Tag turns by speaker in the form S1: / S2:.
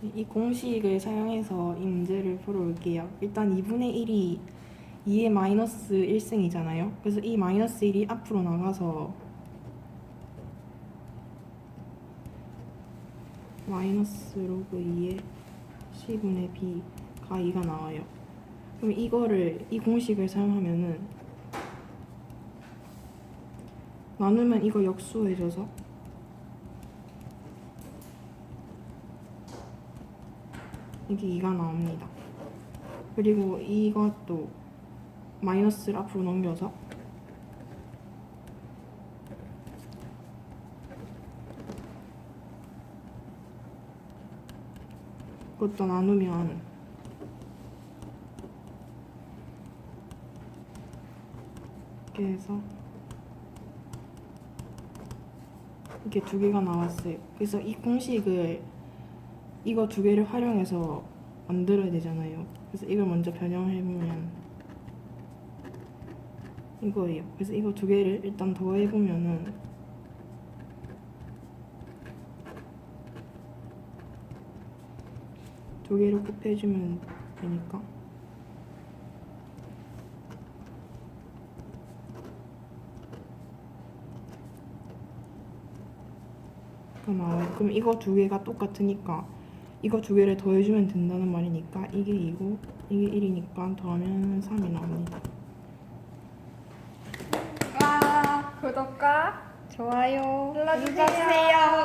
S1: 이 공식을 사용해서 이 문제를 풀어볼게요. 일단 2분의 1이 2의 마이너스 1승이잖아요. 그래서 이 마이너스 1이 앞으로 나가서 마이너스 로그 2의 C분의 B가 2가 나와요. 그럼 이거를 이 공식을 사용하면은 나누면 이거 역수해줘서 이게 2가 나옵니다. 그리고 이것도 마이너스를 앞으로 넘겨서 그것도 나누면 이렇게 해서 이게 두 개가 나왔어요. 그래서 이 공식을 이거 두 개를 활용해서 만들어야 되잖아요. 그래서 이걸 먼저 변형해 보면 이거예요. 그래서 이거 두 개를 일단 더해 보면은 두 개를 곱해주면 되니까. 그럼 이거 두 개가 똑같으니까 이거 두 개를 더해주면 된다는 말이니까 이게 2고 이게 1이니까 더하면 3이 나옵니다.
S2: 와 구독과
S3: 좋아요.
S2: 눌러주세요. 와.